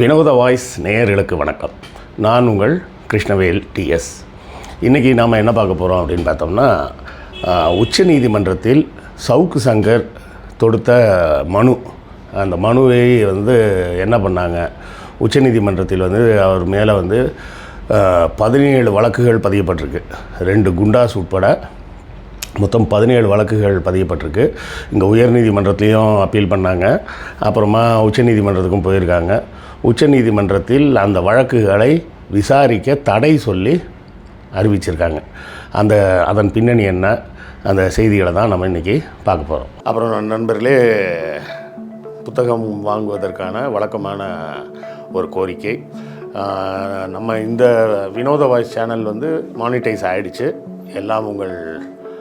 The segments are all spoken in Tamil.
வினோத வாய்ஸ் நேயர்களுக்கு வணக்கம். நான் உங்கள் கிருஷ்ணவேல் டிஎஸ் இன்றைக்கி நாம் என்ன பார்க்க போகிறோம் அப்படின்னு பார்த்தோம்னா உச்ச நீதிமன்றத்தில் சவுக்கு சங்கர் தொடுத்த மனு. அந்த மனுவை வந்து என்ன பண்ணாங்க? உச்ச நீதிமன்றத்தில் வந்து அவர் மேலே வந்து பதினேழு வழக்குகள் பதியப்பட்டிருக்கு. ரெண்டு குண்டாஸ் உட்பட மொத்தம் பதினேழு வழக்குகள் பதியப்பட்டிருக்கு. இங்கே உயர்நீதிமன்றத்துலேயும் அப்பீல் பண்ணாங்க. அப்புறமா உச்சநீதிமன்றத்துக்கும் போயிருக்காங்க. உச்சநீதிமன்றத்தில் அந்த வழக்குகளை விசாரிக்க தடை சொல்லி அறிவிச்சிருக்காங்க. அந்த அதன் பின்னணி என்ன? அந்த செய்திகளை தான் நம்ம இன்றைக்கி பார்க்க போகிறோம் அப்புறம் நண்பர்களே புத்தகம் வாங்குவதற்கான வழக்கமான ஒரு கோரிக்கை. நம்ம இந்த வினோத வாய்ஸ் சேனல் வந்து மானிட்டைஸ் ஆகிடுச்சு எல்லாம் உங்கள்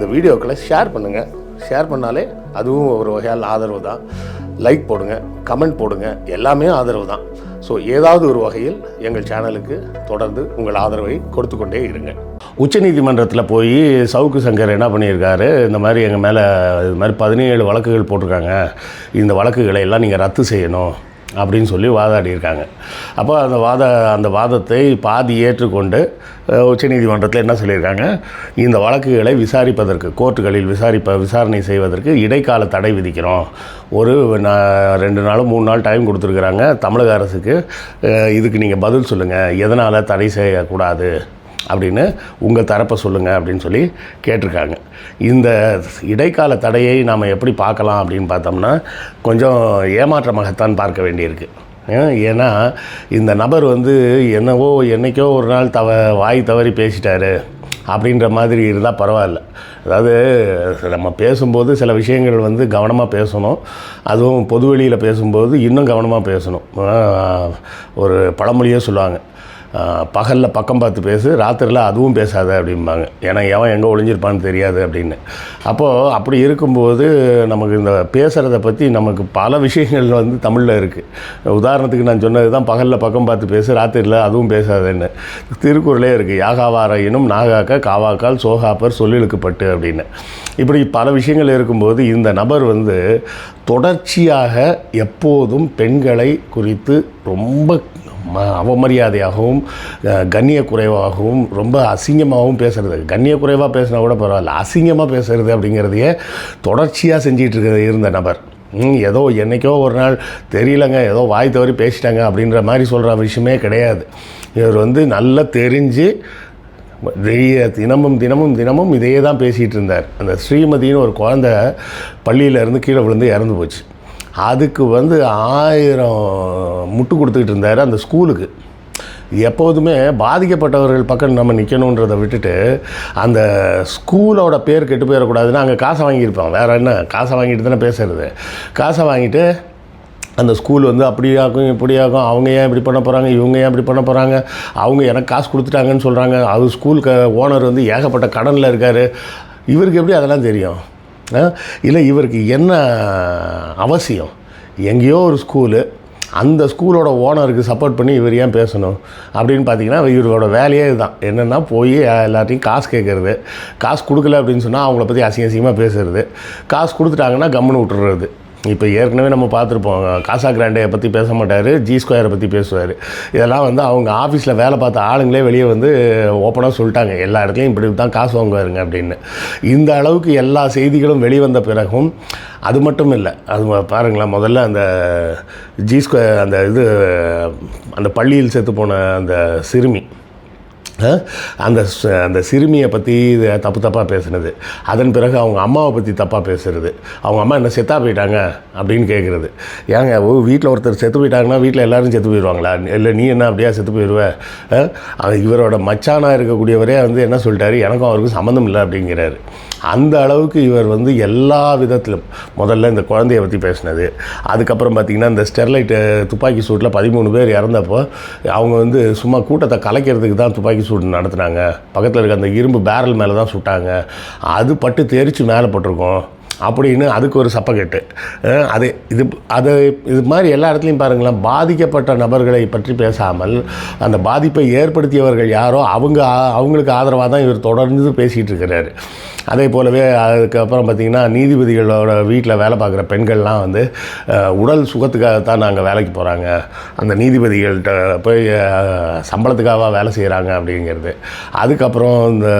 இந்த வீடியோக்களை ஷேர் பண்ணுங்கள் ஷேர் பண்ணாலே அதுவும் ஒரு வகையால் ஆதரவு தான். லைக் போடுங்க கமெண்ட் போடுங்க எல்லாமே ஆதரவு தான். ஸோ ஏதாவது ஒரு வகையில் எங்கள் சேனலுக்கு தொடர்ந்து உங்கள் ஆதரவை கொடுத்து கொண்டே இருங்க உச்சநீதிமன்றத்தில் போய் சவுக்கு சங்கர் என்ன பண்ணியிருக்காரு? இந்த மாதிரி எங்கள் மேலே இது மாதிரி பதினேழு வழக்குகள் போட்டிருக்காங்க. இந்த வழக்குகளை எல்லாம் நீங்கள் ரத்து செய்யணும். அப்படின்னு சொல்லி வாதாடி இருக்காங்க அப்போ அந்த வாத அந்த வாதத்தை பாதி ஏற்றுக்கொண்டு உச்சநீதிமன்றத்தில் என்ன சொல்லியிருக்காங்க? இந்த வழக்குகளை விசாரிப்பதற்கு கோர்ட்டுகளில் விசாரிப்ப விசாரணை செய்வதற்கு இடைக்கால தடை விதிக்கிறோம். ஒரு நா- ரெண்டு நாளும் மூணு நாள் டைம் கொடுத்துருக்குறாங்க. தமிழக அரசுக்கு இதுக்கு நீங்கள் பதில் சொல்லுங்கள் எதனால் தடை செய்யக்கூடாது? அப்படின்னு உங்கள் தரப்பை சொல்லுங்கள் அப்படின்னு சொல்லி கேட்டிருக்காங்க. இந்த இடைக்கால தடையை நாம் எப்படி பார்க்கலாம் அப்படின்னு பார்த்தோம்னா கொஞ்சம் ஏமாற்றமாகத்தான் பார்க்க வேண்டியிருக்கு. ஏன்னா இந்த நபர் வந்து என்னவோ என்னைக்கோ ஒரு நாள் தவ வாய் தவறி பேசிட்டாரு அப்படின்ற மாதிரி இருந்தால் பரவாயில்ல. அதாவது நம்ம பேசும்போது சில விஷயங்கள் வந்து கவனமாக பேசணும். அதுவும் பொதுவெளியில் பேசும்போது இன்னும் கவனமாக பேசணும். ஒரு பழமொழியே சொல்லுவாங்க. பகலில் பக்கம் பார்த்து பேசு ராத்திரியில் அதுவும் பேசாத அப்படிம்பாங்க. ஏன்னா எவன் எங்கே ஒளிஞ்சிருப்பான்னு தெரியாது அப்படின்னு. அப்போது அப்படி இருக்கும்போது நமக்கு இந்த பேசுகிறத பற்றி நமக்கு பல விஷயங்கள் வந்து தமிழில் இருக்குது உதாரணத்துக்கு நான் சொன்னது தான் பகலில் பக்கம் பார்த்து பேசு ராத்திரியில் அதுவும் பேசாதேன்னு. திருக்குறளே இருக்குது யாகாவாரையினும் நாகாக்க காவாக்கால் சோகாப்பர் சொல்லிழுக்கப்பட்டு அப்படின்னு. இப்படி பல விஷயங்கள் இருக்கும்போது இந்த நபர் வந்து தொடர்ச்சியாக எப்போதும் பெண்களை குறித்து ரொம்ப ம அவமரியாதையாகவும் அஹ், கண்ணிய குறைவாகவும் ரொம்ப அசிங்கமாகவும் பேசுகிறது கண்ணிய குறைவாக பேசினா கூட பரவாயில்ல அசிங்கமாக பேசுறது அப்படிங்கிறதையே தொடர்ச்சியாக செஞ்சிகிட்டு இருக்க இருந்த நபர். ஏதோ என்னைக்கோ ஒரு நாள் தெரியலங்க ஏதோ வாய் தவறி பேசிட்டாங்க அப்படின்ற மாதிரி சொல்கிற விஷயமே கிடையாது. இவர் வந்து நல்லா தெரிஞ்சு தினமும் தினமும் தினமும் இதையே தான் பேசிகிட்டு இருந்தார். அந்த ஸ்ரீமதின்னு ஒரு குழந்தை பள்ளியிலேருந்து கீழே விழுந்து இறந்து போச்சு. அதுக்கு வந்து ஆயிரம் முட்டு கொடுத்துக்கிட்டு இருந்தார் அந்த ஸ்கூலுக்கு. எப்போதுமே பாதிக்கப்பட்டவர்கள் பக்கம் நம்ம நிற்கணுன்றதை விட்டுட்டு அந்த ஸ்கூலோட பேர் கெட்டு போயிடக்கூடாதுன்னா அங்கே காசை வாங்கியிருப்பான். வேறு என்ன? காசை வாங்கிட்டு தானே பேசுறது. காசை வாங்கிட்டு அந்த ஸ்கூல் வந்து அப்படியாக்கும் இப்படியாக்கும் அவங்க ஏன் இப்படி பண்ண போகிறாங்க இவங்க ஏன் இப்படி பண்ண போகிறாங்க அவங்க எனக்கு காசு கொடுத்துட்டாங்கன்னு சொல்கிறாங்க அது ஸ்கூல் க ஓனர் வந்து ஏகப்பட்ட கடனில் இருக்கார். இவருக்கு எப்படி அதெல்லாம் தெரியும்? இல்லை இவருக்கு என்ன அவசியம்? எங்கேயோ ஒரு ஸ்கூலு அந்த ஸ்கூலோட ஓனருக்கு சப்போர்ட் பண்ணி இவர் ஏன் பேசணும்? அப்படின்னு பார்த்தீங்கன்னா இவரோட வேலையே இதுதான். என்னென்னா போய் எல்லாத்தையும் காசு கேட்குறது காசு கொடுக்கல அப்படின்னு சொன்னால் அவங்கள பற்றி அசிங்க அசிங்கமாக பேசுறது. காசு கொடுத்துட்டாங்கன்னா கம்முன்னு விட்டுறது. இப்போ ஏற்கனவே நம்ம பார்த்துருப்போம் காசா கிராண்டே பற்றி பேச மாட்டார் ஜி ஸ்கொயரை பற்றி பேசுவார். இதெல்லாம் வந்து அவங்க ஆஃபீஸில் வேலை பார்த்த ஆளுங்களே வெளியே வந்து ஓப்பனாக சொல்லிட்டாங்க. எல்லா இடத்துலையும் இப்படி தான் காசு வாங்குவாருங்க அப்படின்னு. இந்த அளவுக்கு எல்லா செய்திகளும் வெளிவந்த பிறகும் அது மட்டும் இல்லை. அது பாருங்களேன் முதல்ல அந்த ஜி ஸ்கொயர் அந்த இது அந்த பள்ளியில் செத்து போன அந்த சிறுமி அந்த அந்த சிறுமியை பற்றி தப்பு தப்பாக பேசுனது. அதன் பிறகு அவங்க அம்மாவை பற்றி தப்பாக பேசுறது. அவங்க அம்மா என்ன செத்தா போயிட்டாங்க அப்படின்னு கேட்குறது ஏங்க ஓ வீட்டில் ஒருத்தர் செத்து போயிட்டாங்கன்னா வீட்டில் எல்லோரும் செத்து போயிடுவாங்களா இல்லை நீ என்ன அப்படியே செத்து போயிடுவேன் இவரோட மச்சானாக இருக்கக்கூடியவரே வந்து என்ன சொல்லிட்டாரு? எனக்கும் அவருக்கும் சம்மந்தம் இல்லை அப்படிங்கிறாரு. அந்த அளவுக்கு இவர் வந்து எல்லா விதத்திலும் முதல்ல இந்த குழந்தைய பற்றி பேசினது அதுக்கப்புறம் பார்த்திங்கன்னா இந்த ஸ்டெர்லைட்டு துப்பாக்கி சூட்டில் பதிமூணு பேர் இறந்தப்போ அவங்க வந்து சும்மா கூட்டத்தை கலைக்கிறதுக்கு தான் துப்பாக்கி சூடு நடத்துனாங்க. பக்கத்தில் இருக்க அந்த இரும்பு பேரல் மேலே தான் சுட்டாங்க. அது பட்டு தெரித்து மேலே போட்டிருக்கோம். அப்படின்னு அதுக்கு ஒரு சப்பக்கெட்டு அது இது அது இது மாதிரி எல்லா இடத்துலையும் பாருங்களேன் பாதிக்கப்பட்ட நபர்களை பற்றி பேசாமல் அந்த பாதிப்பை ஏற்படுத்தியவர்கள் யாரோ அவங்க அவங்களுக்கு ஆதரவாக தான் இவர் தொடர்ந்து பேசிகிட்டு இருக்கிறாரு. அதே போலவே அதுக்கப்புறம் பார்த்திங்கன்னா நீதிபதிகளோட வீட்டில் வேலை பார்க்குற பெண்கள்லாம் வந்து உடல் சுகத்துக்காகத்தான் நாங்கள் வேலைக்கு போகிறாங்க அந்த நீதிபதிகள்கிட்ட போய் சம்பளத்துக்காக வேலை செய்கிறாங்க அப்படிங்கிறது. அதுக்கப்புறம் இந்த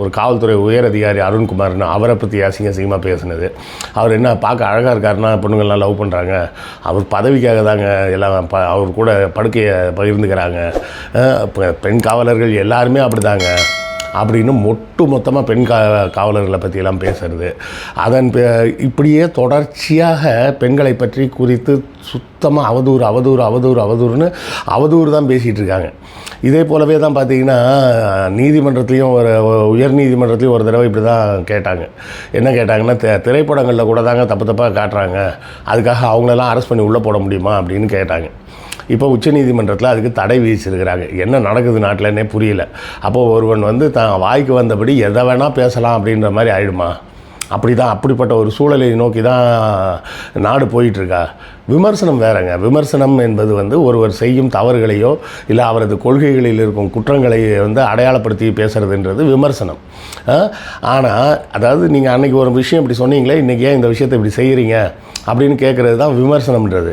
ஒரு காவல்துறை உயர் அதிகாரி அருண்குமார்னு அவரை பற்றி அசிங்க அசிங்கமாக பேசினது. அவர் என்ன பார்க்க அழகாக இருக்காருன்னா பொண்ணுங்கள்லாம் லவ் பண்ணுறாங்க அவர் பதவிக்காக தாங்க எல்லாம் ப அவர் கூட படுக்கையை பகிர்ந்துக்கிறாங்க. பெண் காவலர்கள் எல்லாருமே அப்படிதாங்க. அப்படின்னு ஒட்டு மொத்தமாக பெண் கா காவலர்களை பற்றியெல்லாம் பேசுறது. அதன் பே- இப்படியே தொடர்ச்சியாக பெண்களை பற்றி குறித்து சுத்தமாக அவதூறு அவதூறு அவதூறு அவதூறுன்னு அவதூறு தான் பேசிகிட்டு இருக்காங்க. இதே போலவே தான் பார்த்தீங்கன்னா நீதிமன்றத்துலேயும் ஒரு உயர் நீதிமன்றத்துலேயும் ஒரு தடவை இப்படி தான் கேட்டாங்க. என்ன கேட்டாங்கன்னா திரைப்படங்களில் கூட தாங்க தப்பு தப்பாக காட்டுறாங்க. அதுக்காக அவங்களெல்லாம் அரெஸ்ட் பண்ணி உள்ளே போட முடியுமா அப்படின்னு கேட்டாங்க. இப்போ உச்சநீதிமன்றத்தில் அதுக்கு தடை விதிச்சிருக்கிறாங்க. என்ன நடக்குது நாட்டிலன்னே புரியல. அப்போது ஒருவன் வந்து தான் வாய்க்கு வந்தபடி எதை வேணால் பேசலாம் அப்படின்ற மாதிரி ஆயிடுமா? அப்படி தான் அப்படிப்பட்ட ஒரு சூழலை நோக்கி தான் நாடு போயிட்டுருக்கா. விமர்சனம் வேறங்க. விமர்சனம் என்பது வந்து ஒருவர் செய்யும் தவறுகளையோ இல்லை அவரது கொள்கைகளில் இருக்கும் குற்றங்களை வந்து அடையாளப்படுத்தி பேசுகிறதுன்றது விமர்சனம். ஆனால் அதாவது நீங்கள் அன்றைக்கி ஒரு விஷயம் இப்படி சொன்னீங்களே இன்றைக்கி ஏன் இந்த விஷயத்தை இப்படி செய்கிறீங்க அப்படின்னு கேட்குறது தான் விமர்சனம்ன்றது.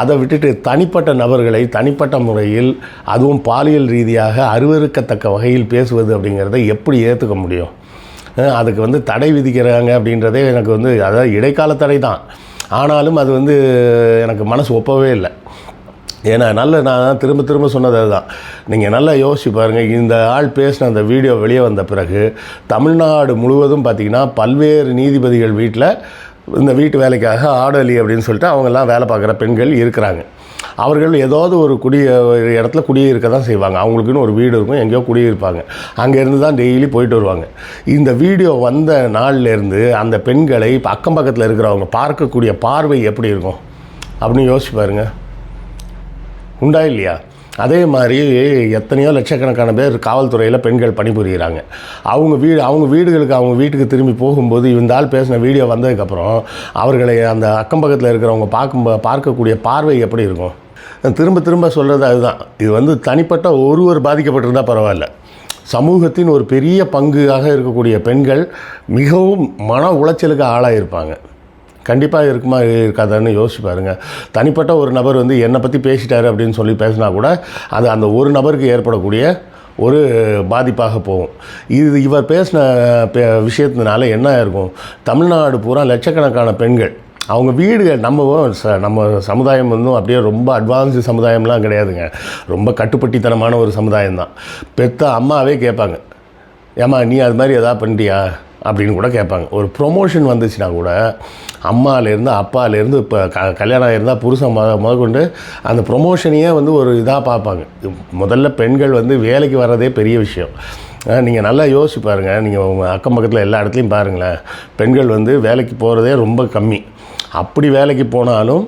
அதை விட்டுட்டு தனிப்பட்ட நபர்களை தனிப்பட்ட முறையில் அதுவும் பாலியல் ரீதியாக அருவறுக்கத்தக்க வகையில் பேசுவது அப்படிங்கிறத எப்படி ஏற்றுக்க முடியும்? அதுக்கு வந்து தடை விதிக்கிறாங்க அப்படின்றதே எனக்கு வந்து அதாவது இடைக்கால தடை தான். ஆனாலும் அது வந்து எனக்கு மனசு ஒப்பவே இல்லை. ஏன்னா நல்ல நான் திரும்ப திரும்ப சொன்னது அதுதான். நீங்கள் நல்லா யோசிச்சு பாருங்கள் இந்த ஆள் பேசின அந்த வீடியோ வெளியே வந்த பிறகு தமிழ்நாடு முழுவதும் பார்த்திங்கன்னா பல்வேறு நீதிபதிகள் வீட்டில் இந்த வீட்டு வேலைக்காக ஆடலி அப்படின்னு சொல்லிட்டு அவங்கெல்லாம் வேலை பார்க்குற பெண்கள் இருக்கிறாங்க. அவர்கள் ஏதாவது ஒரு குடிய ஒரு இடத்துல குடியிருக்க தான் செய்வாங்க. அவங்களுக்குன்னு ஒரு வீடு இருக்கும் எங்கேயோ குடியிருப்பாங்க. அங்கேருந்து தான் டெய்லி போயிட்டு வருவாங்க. இந்த வீடியோ வந்த நாள்லேருந்து அந்த பெண்களை அக்கம் பக்கத்தில் இருக்கிறவங்க பார்க்கக்கூடிய பார்வை எப்படி இருக்கும்? அப்படின்னு யோசிச்சு பாருங்கள் உண்டா இல்லையா? அதே மாதிரி எத்தனையோ லட்சக்கணக்கான பேர் காவல்துறையில் பெண்கள் பணிபுரிகிறாங்க அவங்க வீடு அவங்க வீடுகளுக்கு அவங்க வீட்டுக்கு திரும்பி போகும்போது இந்த ஆள் பேசின வீடியோ வந்ததுக்கப்புறம் அவர்களை அந்த அக்கம் பக்கத்தில் இருக்கிறவங்க பார்க்கும் பார்க்கக்கூடிய பார்வை எப்படி இருக்கும்? திரும்ப திரும்ப சொல்கிறது அதுதான். இது வந்து தனிப்பட்ட ஒருவர் பாதிக்கப்பட்டிருந்தால் பரவாயில்ல. சமூகத்தின் ஒரு பெரிய பங்காக இருக்கக்கூடிய பெண்கள் மிகவும் மன உளைச்சலுக்கு ஆளாயிருப்பாங்க. கண்டிப்பாக இருக்குமா இருக்காதான்னு யோசிச்சு பாருங்கள் தனிப்பட்ட ஒரு நபர் வந்து என்னை பற்றி பேசிட்டாரு அப்படின்னு சொல்லி பேசினா கூட அது அந்த ஒரு நபருக்கு ஏற்படக்கூடிய ஒரு பாதிப்பாக போகும். இது இவர் பேசின விஷயத்தினால என்ன இருக்கும் தமிழ்நாடு பூரா லட்சக்கணக்கான பெண்கள் அவங்க வீடுகள் நம்ம ச- நம்ம சமுதாயம் வந்து அப்படியே ரொம்ப அட்வான்ஸ்டு சமுதாயம்லாம் கிடையாதுங்க. ரொம்ப கட்டுப்பட்டித்தனமான ஒரு சமுதாயம் தான் பெத்த அம்மாவே கேட்பாங்க ஏம்மா நீ அது மாதிரி எதாவது பண்ணிட்டியா? அப்படின்னு கூட கேட்பாங்க. ஒரு ப்ரொமோஷன் வந்துச்சுன்னா கூட அம்மாலேருந்து அப்பாலேருந்து இப்போ க கல்யாணம் ஆகிருந்தால் புருஷன் முத முதற்கொண்டு அந்த ப்ரொமோஷனையே வந்து ஒரு இதாக பார்ப்பாங்க. முதல்ல பெண்கள் வந்து வேலைக்கு வர்றதே பெரிய விஷயம். நீங்கள் நல்லா யோசிச்சு பாருங்கள் நீங்கள் உங்கள் அக்கம் பக்கத்தில் எல்லா இடத்துலையும் பாருங்களேன். பெண்கள் வந்து வேலைக்கு போகிறதே ரொம்ப கம்மி. அப்படி வேலைக்கு போனாலும்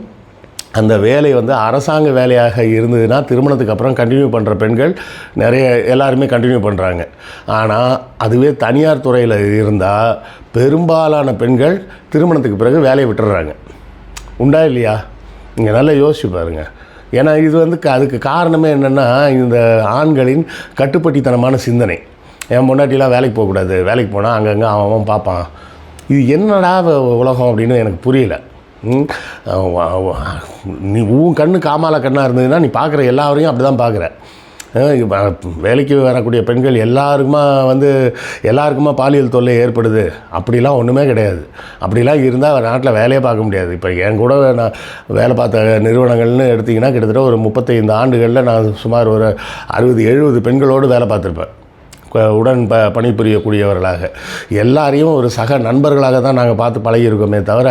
அந்த வேலை வந்து அரசாங்க வேலையாக இருந்ததுன்னா திருமணத்துக்கு அப்புறம் கண்டினியூ பண்ணுற பெண்கள் நிறைய எல்லாருமே கண்டினியூ பண்ணுறாங்க ஆனால் அதுவே தனியார் துறையில் இருந்தால் பெரும்பாலான பெண்கள் திருமணத்துக்கு பிறகு வேலையை விட்டுறாங்க. உண்டா இல்லையா? நீங்கள் நல்லா யோசிச்சு பாருங்கள் ஏன்னா இது வந்து க- அதுக்கு காரணமே என்னென்னா இந்த ஆண்களின் கட்டுப்பட்டித்தனமான சிந்தனை. என் பொண்டாட்டிலாம் வேலைக்கு போகக்கூடாது. வேலைக்கு போனால் அங்கங்கே அவன் அவன் பார்ப்பான். இது என்னடா உலகம் அப்படின்னு எனக்கு புரியல. நீ உன் கண்ணு காமால கண்ணாக இருந்ததுன்னா நீ பார்க்குற எல்லாரையும் அப்படி தான் பார்க்குற வேலைக்கு வரக்கூடிய பெண்கள் எல்லாருக்குமா வந்து எல்லாருக்குமா பாலியல் தொல்லை ஏற்படுது? அப்படிலாம் ஒன்றுமே கிடையாது. அப்படிலாம் இருந்தால் நாட்டில் வேலையே பார்க்க முடியாது. இப்போ என் கூட நான் வேலை பார்த்த நிறுவனங்கள்னு எடுத்திங்கன்னா கிட்டத்தட்ட ஒரு முப்பத்தைந்து ஆண்டுகளில் நான் சுமார் ஒரு அறுபது எழுபது பெண்களோடு வேலை பார்த்துருப்பேன். உடன் ப பணிபுரியக்கூடியவர்களாக. எல்லாரையும் ஒரு சக நண்பர்களாக தான் நாங்கள் பார்த்து பழகியிருக்கோமே தவிர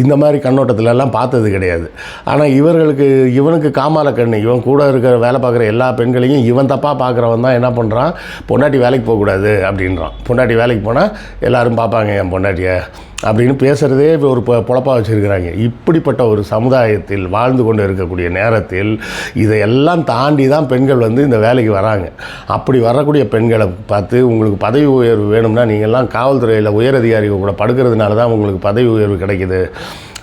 இந்த மாதிரி கண்ணோட்டத்திலலாம் பார்த்தது கிடையாது. ஆனால் இவர்களுக்கு இவனுக்கு காமால கண்ணு இவன் கூட இருக்கிற வேலை பார்க்குற எல்லா பெண்களையும் இவன் தப்பாக பார்க்குறவன் தான் என்ன பண்ணுறான் பொண்டாட்டி வேலைக்கு போகக்கூடாது அப்படின்றான். பொண்டாட்டி வேலைக்கு போனால் எல்லோரும் பார்ப்பாங்க என் பொண்டாட்டியை. அப்படின்னு பேசுகிறதே ஒரு பொ பொழப்பாக வச்சுருக்கிறாங்க. இப்படிப்பட்ட ஒரு சமுதாயத்தில் வாழ்ந்து கொண்டு இருக்கக்கூடிய நேரத்தில் இதையெல்லாம் தாண்டி தான் பெண்கள் வந்து இந்த வேலைக்கு வராங்க. அப்படி வரக்கூடிய பெண்களை பார்த்து உங்களுக்கு பதவி உயர்வு வேணும்னா நீங்கள்லாம் காவல்துறையில் உயரதிகாரிகள் கூட படுக்கிறதுனால தான் உங்களுக்கு பதவி உயர்வு கிடைக்கிது.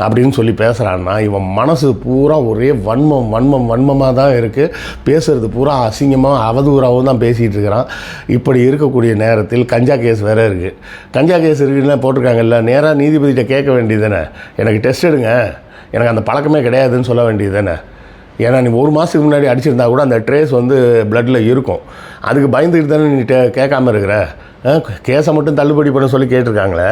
அப்படின்னு சொல்லி பேசுகிறான்னா இவன் மனசு பூரா ஒரே வன்மம் வன்மம் வன்மமாக தான் இருக்குது பேசுகிறது பூரா அசிங்கமாக அவதூறாகவும் தான் பேசிகிட்டு இருக்கிறான். இப்படி இருக்கக்கூடிய நேரத்தில் கஞ்சா கேஸ் வேறு இருக்குது கஞ்சா கேஸ் இருக்குன்னா போட்டிருக்காங்கல்ல நேராக நீதிபதிகிட்ட கேட்க வேண்டியது தானே எனக்கு டெஸ்ட் எடுங்க. எனக்கு அந்த பழக்கமே கிடையாதுன்னு சொல்ல வேண்டியது தானே ஏன்னா நீ ஒரு மாதத்துக்கு முன்னாடி அடிச்சிருந்தா கூட அந்த ட்ரேஸ் வந்து பிளட்டில் இருக்கும். அதுக்கு பயந்துக்கிட்டு தானே நீ டே- கேட்காம இருக்கிற? கேஸை மட்டும் தள்ளுபடி பண்ண சொல்லி கேட்டிருக்காங்களே?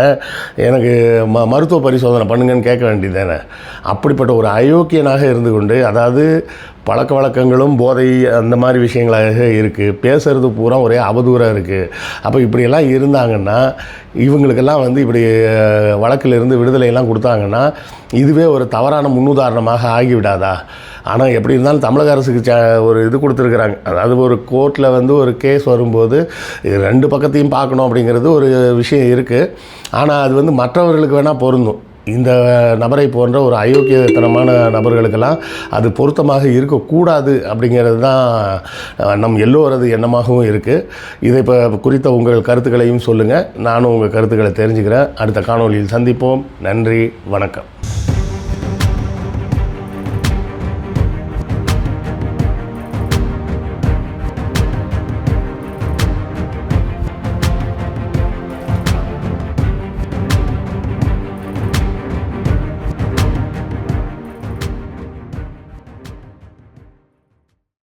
எனக்கு ம மருத்துவ பரிசோதனை பண்ணுங்கன்னு கேட்க வேண்டியது தானே அப்படிப்பட்ட ஒரு அயோக்கியனாக இருந்து கொண்டு அதாவது பழக்க வழக்கங்களும் போதை அந்த மாதிரி விஷயங்களாக இருக்குது பேசுறது பூரா ஒரே அவதூறாக இருக்குது அப்போ இப்படியெல்லாம் இருந்தாங்கன்னா இவங்களுக்கெல்லாம் வந்து இப்படி வழக்கிலிருந்து விடுதலையெல்லாம் கொடுத்தாங்கன்னா இதுவே ஒரு தவறான முன்னுதாரணமாக ஆகிவிடாதா? ஆனால் எப்படி இருந்தாலும் தமிழக அரசுக்கு ச ஒரு இது கொடுத்துருக்குறாங்க. அதாவது ஒரு கோர்ட்டில் வந்து ஒரு கேஸ் வரும்போது ரெண்டு பக்கத்தையும் பார்க்கணும் அப்படிங்கிறது ஒரு விஷயம் இருக்குது ஆனால் அது வந்து மற்றவர்களுக்கு வேணால் பொருந்தும். இந்த நபரை போன்ற ஒரு அயோக்கியத்தனமான நபர்களுக்கெல்லாம் அது பொருத்தமாக இருக்கக்கூடாது அப்படிங்கிறது தான் நம் எல்லோரது எண்ணமாகவும் இருக்குது இதை இப்போ குறித்த உங்கள் கருத்துக்களையும் சொல்லுங்கள் நானும் உங்கள் கருத்துக்களை தெரிஞ்சுக்கிறேன். அடுத்த காணொலியில் சந்திப்போம். நன்றி வணக்கம்.